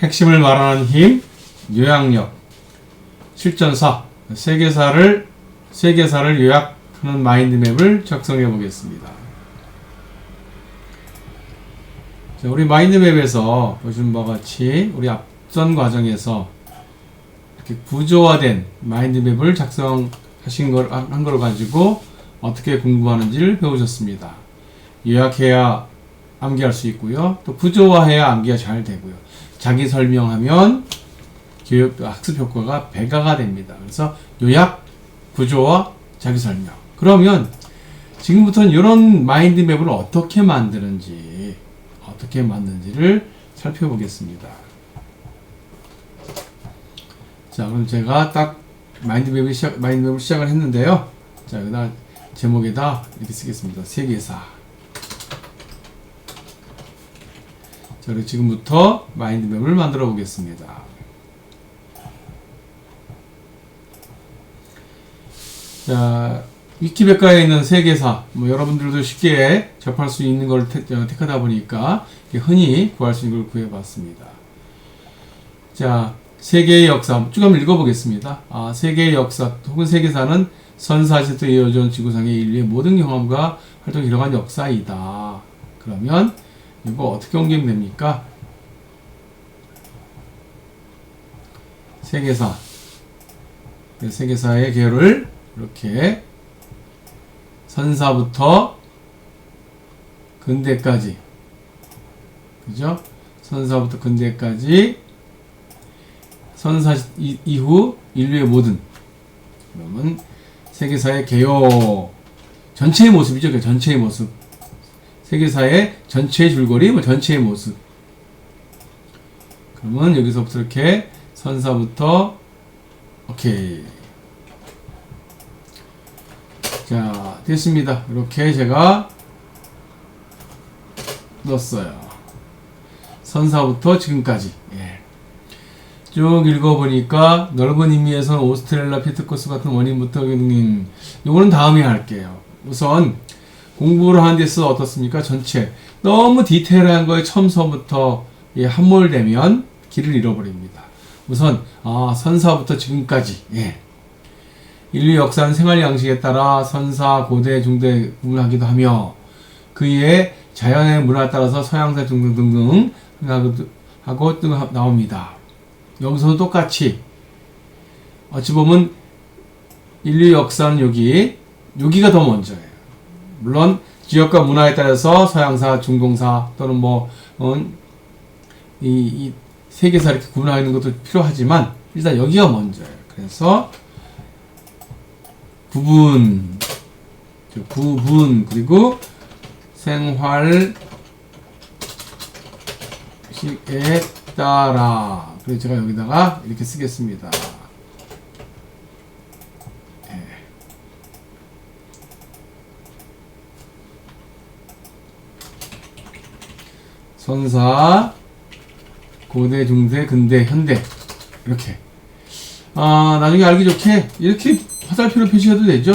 핵심을 말하는 힘, 요약력, 실전사, 세계사를 세계사를 요약하는 마인드맵을 작성해 보겠습니다. 자, 우리 마인드맵에서 보시는 바와 같이 우리 앞전 과정에서 이렇게 구조화된 마인드맵을 작성하신 걸, 한 걸 가지고 어떻게 공부하는지를 배우셨습니다. 요약해야 암기할 수 있고요. 또 구조화해야 암기가 잘 되고요. 자기 설명하면 교육 학습 효과가 배가가 됩니다. 그래서 요약, 구조화, 자기 설명. 그러면 지금부터는 이런 마인드맵을 어떻게 만드는지 어떻게 만드는지를 살펴보겠습니다. 자, 그럼 제가 딱 마인드맵을 시작 마인드맵을 시작을 했는데요. 자, 여기다 제목에다 이렇게 쓰겠습니다. 세계사. 자, 그리고 지금부터 마인드맵을 만들어 보겠습니다. 자, 위키백과에 있는 세계사, 뭐 여러분들도 쉽게 접할 수 있는 걸 택, 어, 택하다 보니까 흔히 구할 수 있는 걸 구해봤습니다. 자, 세계의 역사 쭉 한번 읽어보겠습니다. 아, 세계의 역사 혹은 세계사는 선사시부터 이어져 지구상의 인류의 모든 경험과 활동이 들어간 역사이다. 그러면 이거 어떻게 옮기면 됩니까? 세계사. 네, 세계사의 개요를 이렇게 선사부터 근대까지 그죠? 선사부터 근대까지 선사 이- 이후 인류의 모든 그러면 세계사의 개요 전체의 모습이죠. 그 전체의 모습. 세계사의 전체의 줄거리, 뭐 전체의 모습. 그러면 여기서부터 이렇게 선사부터 오케이. 자, 됐습니다. 이렇게 제가 넣었어요. 선사부터 지금까지. 예. 쭉 읽어보니까 넓은 의미에서 오스트렐라 피트코스 같은 원인부터 음, 요거는 다음에 할게요. 우선 공부를 하는 데 있어서 어떻습니까? 전체 너무 디테일한 거에 처음서부터 예, 함몰되면 길을 잃어버립니다. 우선 아, 선사부터 지금까지 예. 인류 역사는 생활 양식에 따라 선사, 고대, 중대 구분하기도 하며 그의 자연의 문화에 따라서 서양사 등등등등 하고 또 나옵니다. 여기서도 똑같이 어찌 보면 인류 역사는 여기 여기가 더 먼저예요. 물론 지역과 문화에 따라서 서양사, 중동사 또는 뭐 어, 이, 이 세계사 이렇게 구분하는 것도 필요하지만 일단 여기가 먼저예요. 그래서 구분, 구분 그리고 생활 식에 따라 그래서 제가 여기다가 이렇게 쓰겠습니다. 예. 선사, 고대, 중세, 근대, 현대 이렇게 아 나중에 알기 좋게 이렇게 화살표로 표시해도 되죠.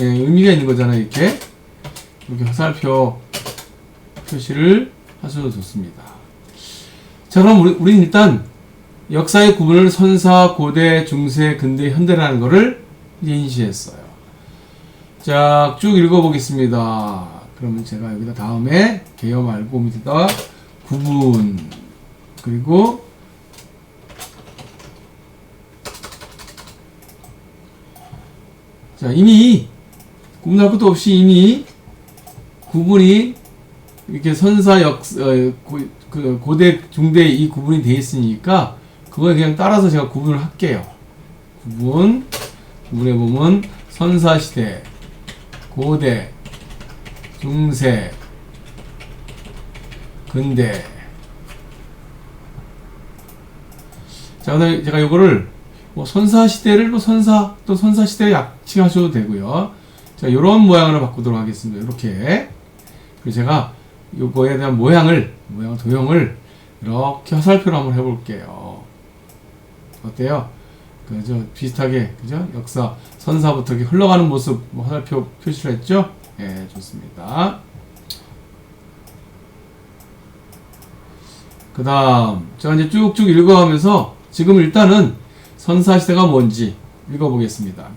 예, 의미가 있는 거잖아요. 이렇게 이렇게 화살표 표시를 하셔도 좋습니다. 자 그럼 우리, 우리는 일단 역사의 구분을 선사, 고대, 중세, 근대, 현대라는 이제 인지했어요. 자, 쭉 읽어보겠습니다. 그러면 제가 여기다 다음에 개요 말고 밑에다 구분. 그리고 자 이미 구분할 것도 없이 이미 구분이 이렇게 선사 역 어, 고, 그 고대 중대 이 구분이 돼 있으니까 그거에 그냥 따라서 제가 구분을 할게요. 구분. 구분해 보면 선사 시대, 고대, 중세, 근대. 자, 오늘 제가 요거를 뭐 선사 시대를 뭐 선사 또 선사 시대에 약칭하셔도 되고요. 자, 요런 모양으로 바꾸도록 하겠습니다. 이렇게. 그리고 제가 요거에 대한 모양을 모양 도형을 이렇게 화살표로 한번 해볼게요. 어때요? 그죠? 비슷하게 그죠? 역사 선사부터 이렇게 흘러가는 모습 뭐 화살표 표시를 했죠? 예, 좋습니다. 그 다음, 제가 이제 쭉쭉 읽어가면서 지금 일단은 선사시대가 뭔지 읽어보겠습니다.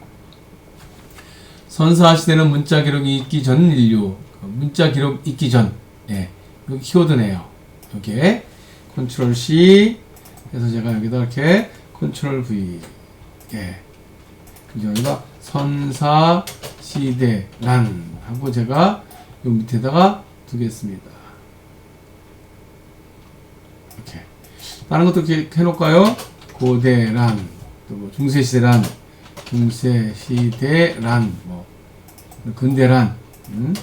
선사시대는 문자 기록이 있기 전 인류, 문자 기록 있기 전, 예, 여기 키워드네요. 여기에 컨트롤 C 해서 제가 여기다 이렇게 컨트롤 V, 예? 여기다 선사 시대란 하고 제가 요 밑에다가 두겠습니다. 이렇게 다른 것도 이렇게 해놓을까요? 고대란 또 뭐 중세시대란 중세시대란 뭐 근대란 음?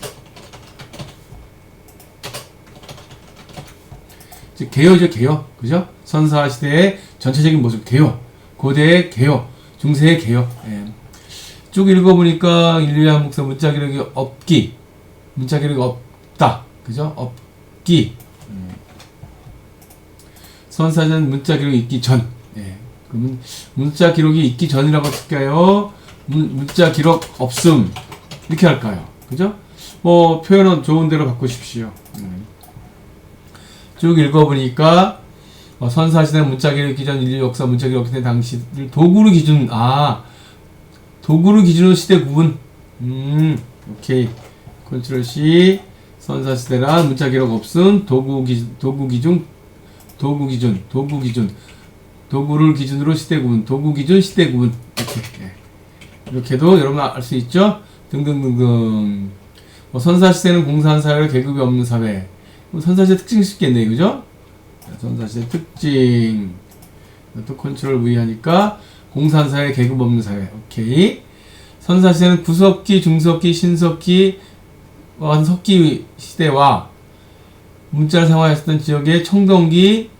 즉 개요죠 개요 그죠? 선사 시대의 전체적인 모습 개요 고대의 개요 중세의 개요 예. 쭉 읽어보니까 인류의 한국사 문자 기록이 없기 문자 기록이 없다 그죠? 없기 음. 선사전 문자 기록이 있기 전 예. 그러면 문자 기록이 있기 전이라고 할까요? 문, 문자 기록 없음 이렇게 할까요? 그죠? 뭐 표현은 좋은 대로 바꾸십시오. 음. 쭉 읽어보니까 어, 선사시대 문자 기록 기전 인류 역사 문자 기록 기대 당시 도구로 기준 아 도구로 기준으로 시대 구분. 음 오케이. 컨트롤 C 선사 시대란 문자 기록 없음. 도구 기 도구 기준 도구 기준 도구 기준. 도구를 기준으로 시대 구분. 도구 기준 시대 구분. 이렇게 예. 이렇게도 여러분 알 수 있죠? 등등등등. 뭐 선사 시대는 공산 사회 계급이 없는 사회. 뭐 선사 시대 특징 쉽겠네 그죠? 선사 시대 특징. 또 컨트롤 V 하니까 공산 사회 계급 없는 사회. 오케이. 선사시대는 구석기 중석기 신석기 와 석기 시대와 문자를 사용하였던 지역의 청동기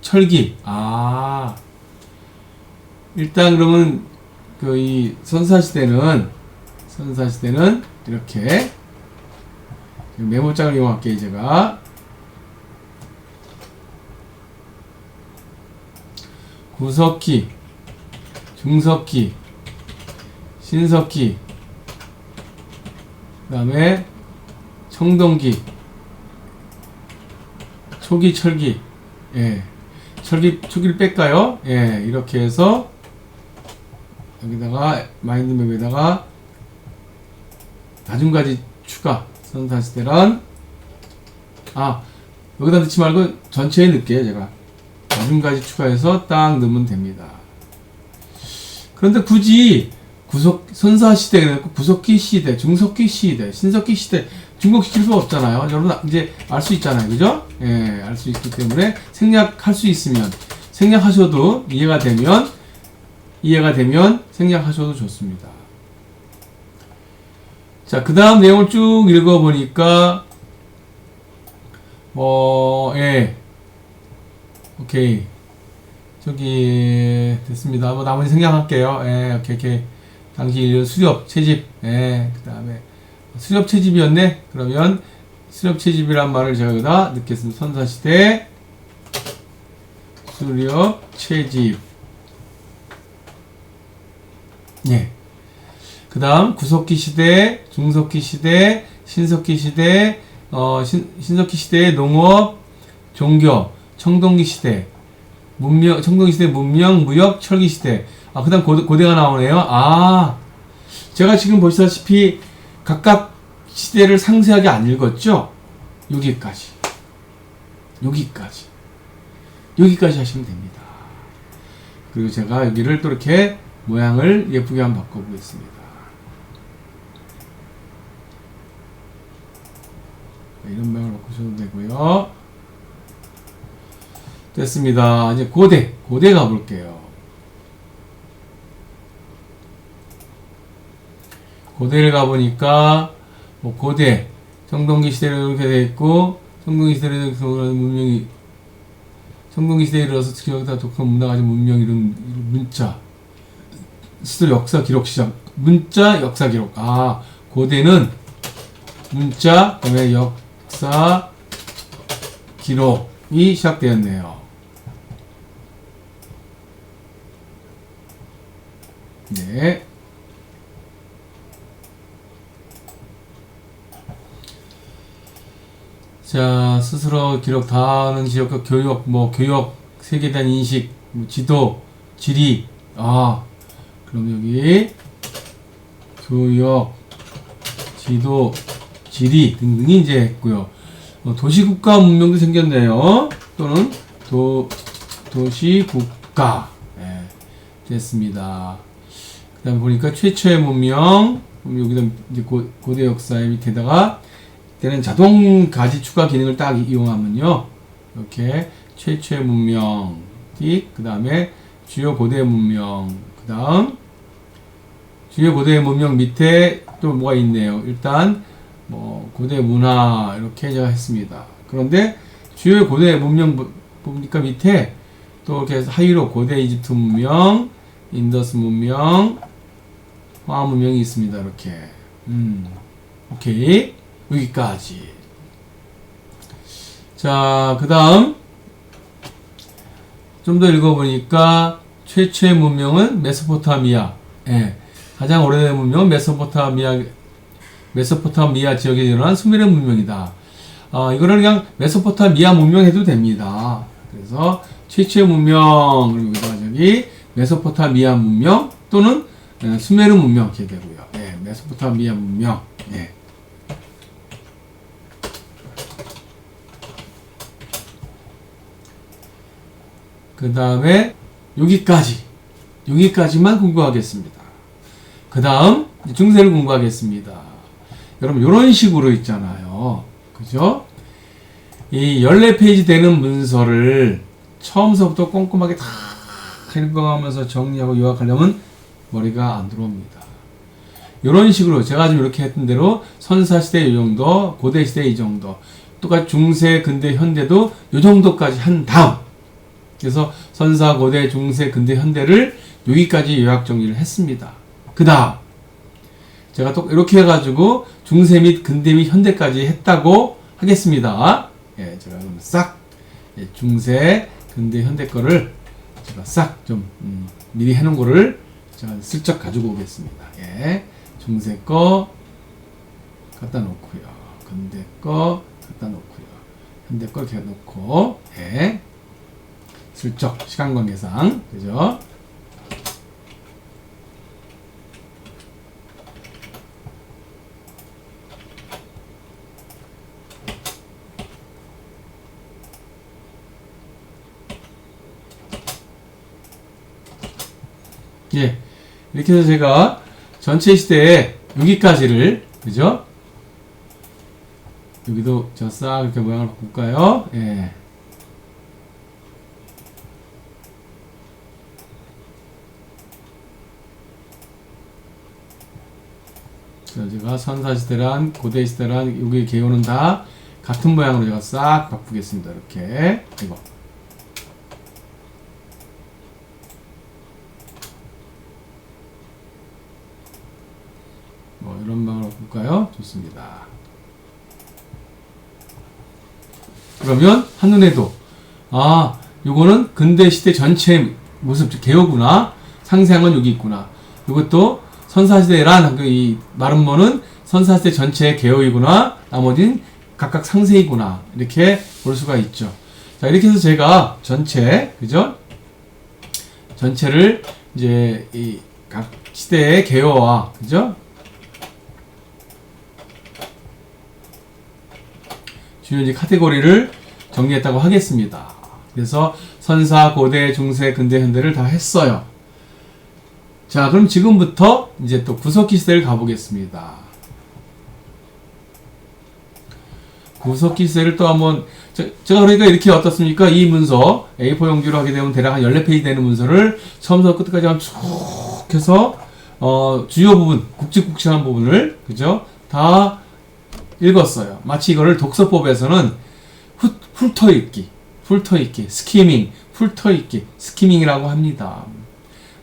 철기. 아. 일단 그러면 그 이 선사 시대는 선사 시대는 이렇게 메모장을 이용할게요 제가. 구석기 중석기 신석기 그 다음에 청동기 초기 철기. 예. 철기 초기를 뺄까요? 예. 이렇게 해서 여기다가 마인드맵에다가 다중가지 추가 선사시대란 아 여기다 넣지 말고 전체에 넣을게요 제가. 다중가지 추가해서 딱 넣으면 됩니다 그런데 굳이 구석 선사 시대 그래갖고 구석기 시대 중석기 시대 신석기 시대 중국시킬 수 없잖아요 여러분 이제 알 수 있잖아요 그죠 예 알 수 있기 때문에 생략할 수 있으면 생략하셔도 이해가 되면 이해가 되면 생략하셔도 좋습니다. 자, 그 다음 내용을 쭉 읽어보니까, 뭐, 예. 오케이. 저기, 됐습니다. 뭐, 나머지 생략할게요. 예, 오케이, 오케이. 당시 수렵, 채집, 예, 그 다음에, 수렵 채집이었네? 그러면, 수렵 채집이란 말을 제가 여기다 넣겠습니다. 선사 시대, 수렵 채집. 예. 그 다음 구석기 시대, 중석기 시대, 신석기 시대, 어, 신, 신석기 시대의 농업, 종교, 청동기 시대, 문명, 청동기 시대 문명, 무역, 철기 시대. 아, 그 다음 고대, 고대 가 나오네요. 아, 제가 지금 보시다시피 각각 시대를 상세하게 안 읽었죠? 여기까지. 여기까지. 여기까지 하시면 됩니다. 그리고 제가 여기를 또 이렇게 모양을 예쁘게 한번 바꿔보겠습니다. 네, 이런 모양을 바꾸셔도 되고요. 됐습니다. 이제 고대, 고대 가볼게요. 고대를 가보니까 뭐 고대, 청동기 시대로 이렇게 돼 있고 청동기 시대로 문명이 청동기 시대에 이르러서 여기다 독한 문화 가진 문명 이런 문자 스토리 역사 기록 시작. 문자 역사 기록. 아, 고대는 문자, 그다음에 역사 기록이 시작되었네요. 네. 자, 스스로 기록 다 하는 지역과 교육, 뭐, 교육, 세계에 대한 인식, 뭐 지도, 지리, 아, 그럼 여기, 교육, 지도, 지리 등등이 이제 했고요. 어, 도시국가 문명도 생겼네요. 또는 도, 도시국가. 예, 됐습니다. 그 다음에 보니까 최초의 문명, 여기다 이제 고, 고대 역사의 밑에다가 때는 자동 가지 추가 기능을 딱 이용하면요. 이렇게 최초의 문명, 틱, 그 다음에 주요 고대 문명, 그 다음 주요 고대 문명 밑에 또 뭐가 있네요. 일단 뭐 고대 문화 이렇게 제가 했습니다. 그런데 주요 고대 문명 보- 보니까 밑에 또 이렇게 하위로 고대 이집트 문명, 인더스 문명, 화하 문명이 있습니다. 이렇게. 음. 오케이. 여기까지. 자, 그 다음. 좀 더 읽어보니까 최초의 문명은 메소포타미아. 예. 가장 오래된 문명은 메소포타미아, 메소포타미아 지역에 일어난 수메르 문명이다. 아, 이거를 그냥 메소포타미아 문명 해도 됩니다. 그래서 최초의 문명, 그리고 여기다가 저기 메소포타미아 문명 또는 예, 수메르 문명 되고요. 예, 메소포타미아 문명. 예. 그 다음에 여기까지 여기까지만 공부하겠습니다. 그 다음 중세를 공부하겠습니다. 여러분 이런 식으로 있잖아요. 그죠? 이 14페이지 되는 문서를 처음서부터 꼼꼼하게 다 읽어가면서 정리하고 요약하려면 머리가 안 들어옵니다. 이런 식으로 제가 지금 이렇게 했던 대로 선사시대 이 정도, 고대시대 이 정도, 똑같이 중세, 근대, 현대도 이 정도까지 한 다음 그래서 선사, 고대, 중세, 근대, 현대를 여기까지 요약 정리를 했습니다. 그 다음 제가 또 이렇게 해가지고 중세 및 근대 및 현대까지 했다고 하겠습니다. 예, 제가 그럼 싹 예, 중세, 근대, 현대 거를 제가 싹좀 음, 미리 해놓은 거를 제가 슬쩍 가지고 오겠습니다. 예, 중세 거 갖다 놓고요. 근대 거 갖다 놓고요. 현대 거 이렇게 놓고 예. 슬쩍 시간 관계상 그죠? 예 이렇게 해서 제가 전체 시대에 여기까지를 그죠? 여기도 저 싹 이렇게 모양을 바꿀까요? 예. 자, 제가 선사시대란 고대시대란 여기 개요는 다 같은 모양으로 제가 싹 바꾸겠습니다. 이렇게 이거 이런 방으로 볼까요? 좋습니다. 그러면 한눈에도 아 요거는 근대 시대 전체 모습 개요구나. 상세한 건 여기 있구나. 이것도 선사시대란 그이 마름모는 선사시대 전체의 개요이구나. 나머진 각각 상세이구나. 이렇게 볼 수가 있죠. 자 이렇게 해서 제가 전체 그죠? 전체를 이제 이 각 시대의 개요와 그죠 주요 이제 카테고리를 정리했다고 하겠습니다. 그래서 선사, 고대, 중세, 근대, 현대를 다 했어요. 자, 그럼 지금부터 이제 또 구석기 시대를 가보겠습니다. 구석기 시대를 또 한번 제- 제가 그러니까 이렇게 어떻습니까? 이 문서 A4 용지로 하게 되면 대략 한 14페이지 되는 문서를 처음부터 끝까지 한쭉 해서 어, 주요 부분, 굵직굵직한 부분을 그죠? 다 읽었어요. 마치 이거를 독서법에서는 후, 훑어읽기, 훑어읽기, 스키밍, 훑어읽기, 스키밍이라고 합니다.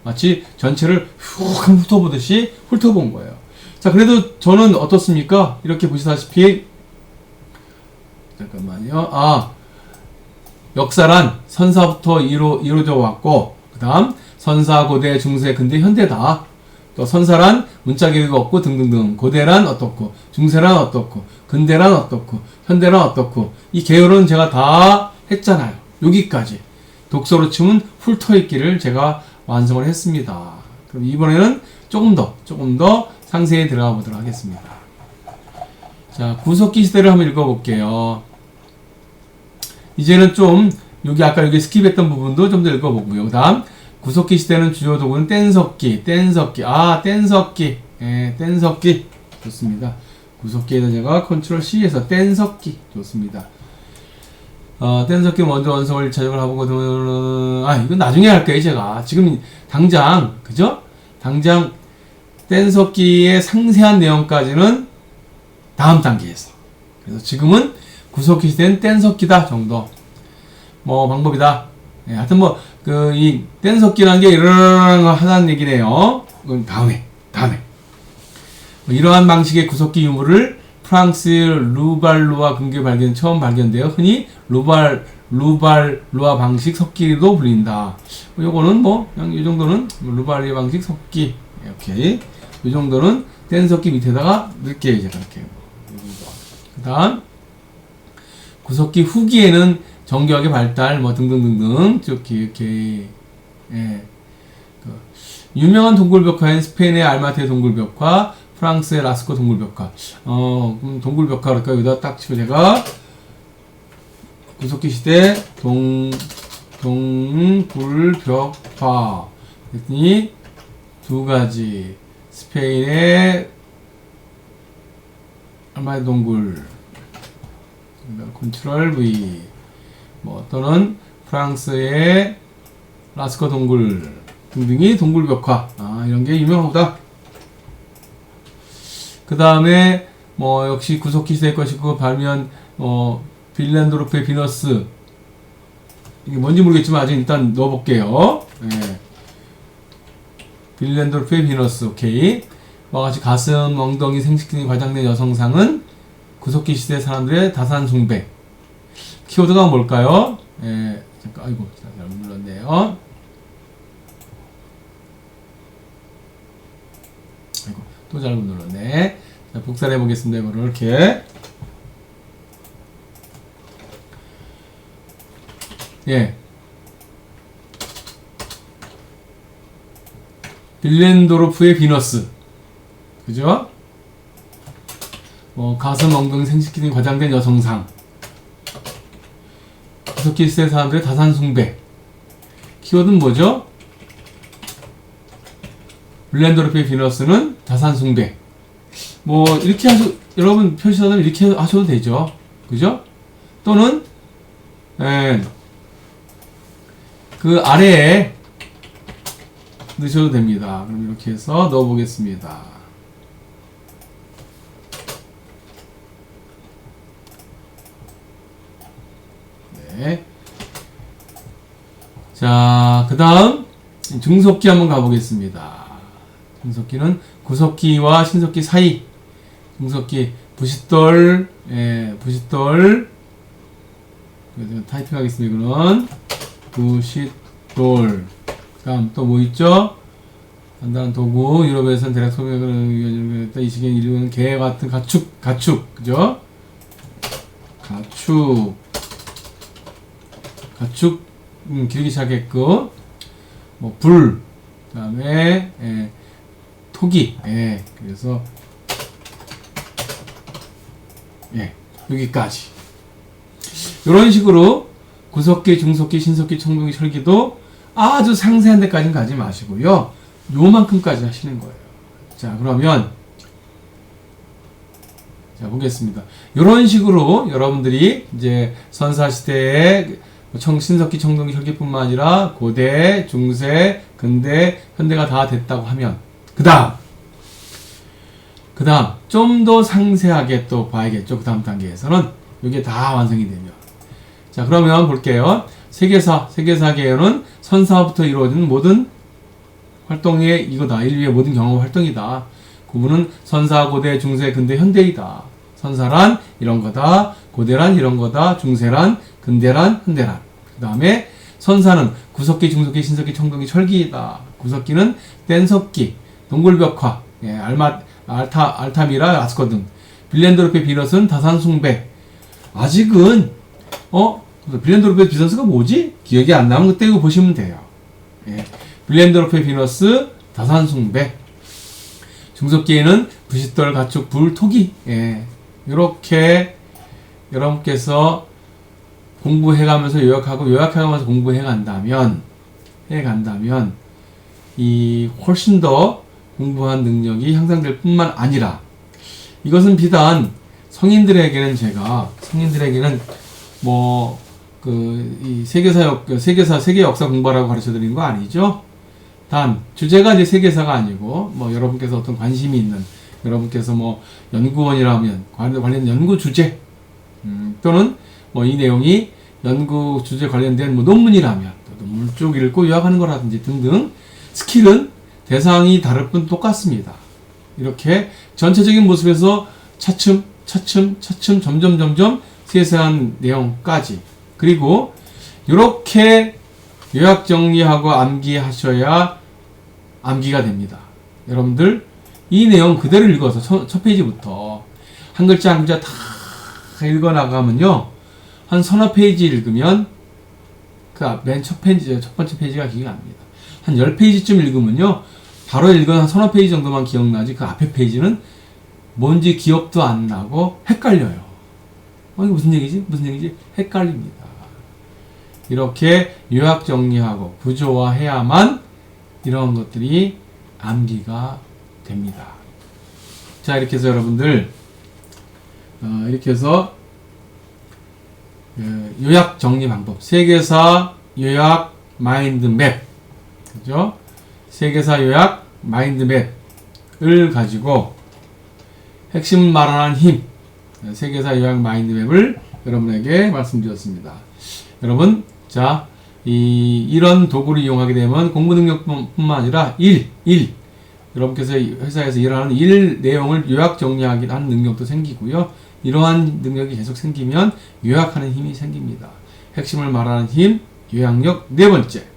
마치 전체를 훅 훑어보듯이 훑어본 거예요. 자, 그래도 저는 어떻습니까? 이렇게 보시다시피 잠깐만요. 아, 역사란 선사부터 이루, 이루어져 왔고, 그 다음 선사, 고대, 중세, 근대, 현대다. 또 선사란 문자 교육이 없고 등등등 고대란 어떻고 중세란 어떻고 근대란 어떻고 현대란 어떻고 이 계열은 제가 다 했잖아요. 여기까지 독서로 치면 훑어 읽기를 제가 완성을 했습니다. 그럼 이번에는 조금 더 조금 더 상세히 들어가 보도록 하겠습니다. 자 구석기 시대를 한번 읽어볼게요. 이제는 좀 여기 아까 여기 스킵했던 부분도 좀 더 읽어보고요. 그 다음 구석기 시대는 주요 도구는 뗀석기, 뗀석기, 아 뗀석기, 예, 뗀석기 좋습니다. 구석기에다 제가 컨트롤 C에서 뗀석기 좋습니다. 어, 뗀석기 먼저 원성을 1차적으로 하고거든. 아 이건 나중에 할게요 제가 지금 당장 그죠? 당장 뗀석기의 상세한 내용까지는 다음 단계에서. 그래서 지금은 구석기 시대는 뗀석기다 정도. 뭐 방법이다. 예, 하여튼 뭐 그 이 뗀석기라는 게거 하다는 얘기네요. 그건 다음에 다음에. 뭐 이러한 방식의 구석기 유물을 프랑스 루발루아 근교 발견 처음 발견되어 흔히 루발 루발루아 방식 석기도 불린다. 뭐 요거는 뭐 그냥 이 정도는 루발루아 방식 석기 이렇게 이 정도는 뗀 석기 밑에다가 넣을게요 이제 그렇게. 그다음 구석기 후기에는 정교하게 발달 뭐 등등등등 이렇게 이렇게 예. 그 유명한 동굴벽화인 스페인의 알마테 동굴벽화, 프랑스의 라스코 동굴벽화. 어, 그럼 동굴벽화 그럴까 여기다 딱 치고 제가 구석기 시대 동 동굴벽화. 했더니 두 가지. 스페인의 알마테 동굴. 컨트롤 V 뭐 또는 프랑스의 라스코 동굴 등등이 동굴 벽화 아, 이런 게 유명하다. 그 다음에 뭐 역시 구석기 시대 것이고 발면 어 빌란도르프의 비너스 이게 뭔지 모르겠지만 아직 일단 넣어볼게요. 예. 빌란도르프의 비너스 오케이. 와 같이 가슴 엉덩이 생식기능이 과장된 여성상은 구석기 시대 사람들의 다산 숭배 키워드가 뭘까요? 예, 잠깐, 아이고, 잘못 눌렀네요. 아이고, 또 잘못 눌렀네. 자, 복사를 해보겠습니다. 이거를 이렇게. 예. 빌렌도로프의 비너스. 그죠? 뭐, 가슴, 엉덩이, 생식기능이 과장된 여성상. 구석기 시대 사람들의 다산 숭배. 키워드는 뭐죠? 블렌더르프의 비너스는 다산 숭배. 뭐 이렇게 하셔 여러분 표시하면 이렇게 하셔도 되죠. 그죠? 또는 예, 그 아래에 넣으셔도 됩니다. 그럼 이렇게 해서 넣어 보겠습니다. 네. 자, 그 다음, 중석기 한번 가보겠습니다. 중석기는 구석기와 신석기 사이. 중석기, 부싯돌, 예, 부싯돌. 타이핑 하겠습니다. 이거는 부싯돌. 다음 또 뭐 있죠? 간단한 도구, 유럽에서는 대략 소명을 이 시기엔 이루는 개 같은 가축, 가축, 그죠? 가축. 가축 음, 기르기 시작했고 뭐 불 그다음에 예, 토기 예, 그래서 예, 여기까지 이런 식으로 구석기, 중석기, 신석기, 청동기, 철기도 아주 상세한 데까지는 가지 마시고요. 요만큼까지 하시는 거예요. 자, 그러면 자, 보겠습니다. 이런 식으로 여러분들이 이제 선사 시대에 청, 신석기, 청동기, 혈기뿐만 아니라 고대, 중세, 근대, 현대가 다 됐다고 하면 그 다음 그 다음 좀 더 상세하게 또 봐야겠죠. 그 다음 단계에서는 이게 다 완성이 되면 자 그러면 볼게요. 세계사, 세계사계는 선사부터 이루어지는 모든 활동의 이거다. 인류의 모든 경험 활동이다. 구분은 선사, 고대, 중세, 근대, 현대이다. 선사란 이런 거다. 고대란 이런 거다. 중세란 근대란, 현대란. 그 다음에 선사는 구석기, 중석기, 신석기, 청동기, 철기이다. 구석기는 뗀석기, 동굴벽화, 예, 알마, 알타, 알타미라, 아스커 등. 빌렌드로페 비너스는 다산숭배. 아직은, 어? 빌렌드로페 비너스가 뭐지? 기억이 안 나면 그때 이거 보시면 돼요. 예. 빌렌드로페 비너스, 다산숭배. 중석기에는 부싯돌, 가축, 불, 토기. 예. 이렇게 여러분께서 공부해가면서 요약하고 요약해가면서 공부해간다면 해간다면 이 훨씬 더 공부한 능력이 향상될 뿐만 아니라 이것은 비단 성인들에게는 제가 성인들에게는 뭐그이 세계사 역 세계사 세계 역사 공부하라고 가르쳐 드리는 거 아니죠? 단 주제가 이제 세계사가 아니고 뭐 여러분께서 어떤 관심이 있는 여러분께서 뭐 연구원이라면 관련 연구 주제 음, 또는 뭐 이 내용이 연구 주제 관련된 뭐 논문이라면 또 논문 쭉 읽고 요약하는 거라든지 등등 스킬은 대상이 다를 뿐 똑같습니다. 이렇게 전체적인 모습에서 차츰 차츰 차츰 점점 점점 세세한 내용까지 그리고 이렇게 요약 정리하고 암기하셔야 암기가 됩니다. 여러분들 이 내용 그대로 읽어서 첫, 첫 페이지부터 한 글자 한 글자 다 읽어 나가면요 한 서너 페이지 읽으면 그 맨 첫 페이지 첫 번째 페이지가 기억이 납니다. 한 10페이지쯤 읽으면요 바로 읽은 한 서너 페이지 정도만 기억나지 그 앞에 페이지는 뭔지 기억도 안 나고 헷갈려요. 어, 이게 무슨 얘기지? 무슨 얘기지? 헷갈립니다. 이렇게 요약 정리하고 구조화해야만 이런 것들이 암기가 됩니다. 자, 이렇게 해서 여러분들, 어, 이렇게 해서 그 요약 정리 방법. 세계사 요약 마인드 맵. 그죠? 세계사 요약 마인드 맵을 가지고 핵심 말하는 힘. 세계사 요약 마인드 맵을 여러분에게 말씀드렸습니다. 여러분, 자, 이, 이런 도구를 이용하게 되면 공부 능력뿐만 아니라 일, 일. 여러분께서 이 회사에서 일하는 일 내용을 요약 정리하기 하는 능력도 생기고요. 이러한 능력이 계속 생기면 요약하는 힘이 생깁니다. 핵심을 말하는 힘, 요약력 네 번째.